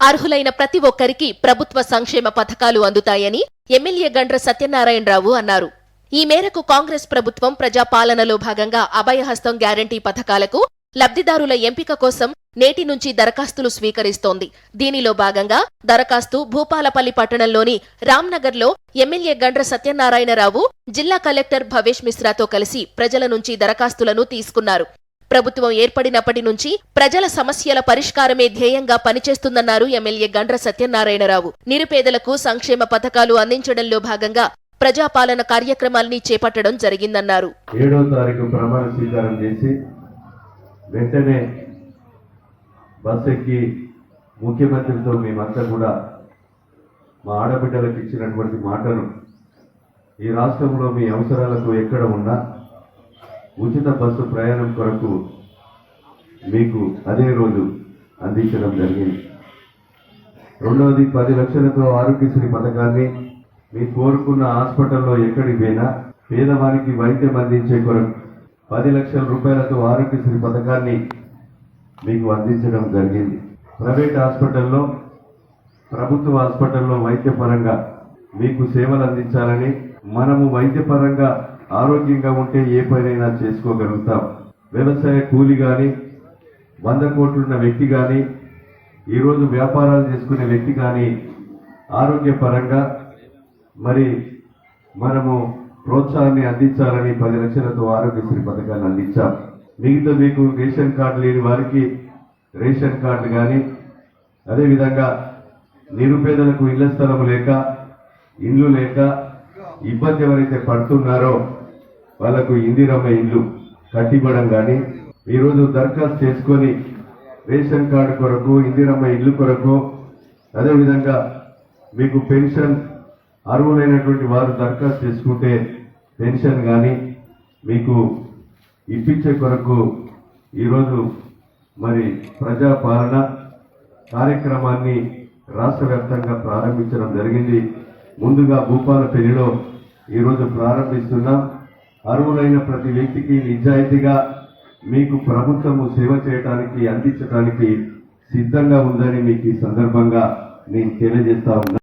అర్హులైన ప్రతి ఒక్కరికి ప్రభుత్వ సంక్షేమ పథకాలు అందుతాయని ఎమ్మెల్యే గండ్ర సత్యనారాయణరావు అన్నారు. ఈ మేరకు కాంగ్రెస్ ప్రభుత్వం ప్రజాపాలనలో భాగంగా అభయహస్తం గ్యారంటీ పథకాలకు లబ్ధిదారుల ఎంపిక కోసం నేటి నుంచి దరఖాస్తులు స్వీకరిస్తోంది. దీనిలో భాగంగా దరఖాస్తు భూపాలపల్లి పట్టణంలోని రామ్నగర్లో ఎమ్మెల్యే గండ్ర సత్యనారాయణరావు జిల్లా కలెక్టర్ భవేష్ మిశ్రాతో కలిసి ప్రజల నుంచి దరఖాస్తులను తీసుకున్నారు. ప్రభుత్వం ఏర్పడినప్పటి నుంచి ప్రజల సమస్యల పరిష్కారమే ధ్యేయంగా పనిచేస్తుందన్నారు ఎమ్మెల్యే గండ్ర సత్యనారాయణరావు. నిరుపేదలకు సంక్షేమ పథకాలు అందించడంలో భాగంగా ప్రజాపాలన కార్యక్రమాల్ని చేపట్టడం జరిగిందన్నారు. ఏడో తారీఖు ప్రమాణ స్వీకారం చేసి వెంటనే బస్ ఎక్కి ముఖ్యమంత్రితో మేమంతా కూడా మా ఆడబిడ్డలకు ఇచ్చినటువంటి మాటను ఈ రాష్ట్రంలో మీ అవసరాలకు ఎక్కడ ఉన్నా ఉచిత బస్సు ప్రయాణం కొరకు మీకు అదే రోజు అందించడం జరిగింది. రెండవది పది లక్షలతో ఆరోగ్యశ్రీ పథకాన్ని మీ కోరుకున్న హాస్పిటల్లో ఎక్కడికి పోయినా పేదవారికి వైద్యం అందించే కొరకు పది లక్షల రూపాయలతో ఆరోగ్యశ్రీ పథకాన్ని మీకు అందించడం జరిగింది. ప్రైవేట్ హాస్పిటల్లో ప్రభుత్వ హాస్పిటల్లో వైద్యపరంగా మీకు సేవలు అందించాలని మనము వైద్యపరంగా ఆరోగ్యంగా ఉంటే ఏ పనైనా చేసుకోగలుగుతాం. వ్యవసాయ కూలి కానీ వంద కోట్లున్న వ్యక్తి కానీ ఈరోజు వ్యాపారాలు చేసుకునే వ్యక్తి కానీ ఆరోగ్యపరంగా మరి మనము ప్రోత్సాహాన్ని అందించాలని పది లక్షలతో ఆరోగ్యశ్రీ పథకాన్ని అందించాం. మిగతా మీకు రేషన్ కార్డు లేని వారికి రేషన్ కార్డు కానీ అదేవిధంగా నిరుపేదలకు ఇళ్ళ స్థలం లేక ఇండ్లు లేక ఇబ్బంది ఎవరైతే పడుతున్నారో వాళ్ళకు ఇందిరమ్మ ఇల్లు కట్టివ్వడం కానీ ఈరోజు దరఖాస్తు చేసుకొని రేషన్ కార్డు కొరకు ఇందిరమ్మ ఇల్లు కొరకు అదేవిధంగా మీకు పెన్షన్ అర్హులైనటువంటి వారు దరఖాస్తు చేసుకుంటే పెన్షన్ కానీ మీకు ఇప్పించే కొరకు ఈరోజు మరి ప్రజాపాలన కార్యక్రమాన్ని రాష్ట్ర వ్యాప్తంగా ప్రారంభించడం జరిగింది. ముందుగా భూపాలపల్లిలో ఈరోజు ప్రారంభిస్తున్నాం. అర్హులైన ప్రతి వ్యక్తికి నిజాయితీగా మీకు ప్రభుత్వము సేవ చేయడానికి అందించడానికి సిద్ధంగా ఉందని మీకు ఈ సందర్భంగా నేను తెలియజేస్తా ఉన్నా.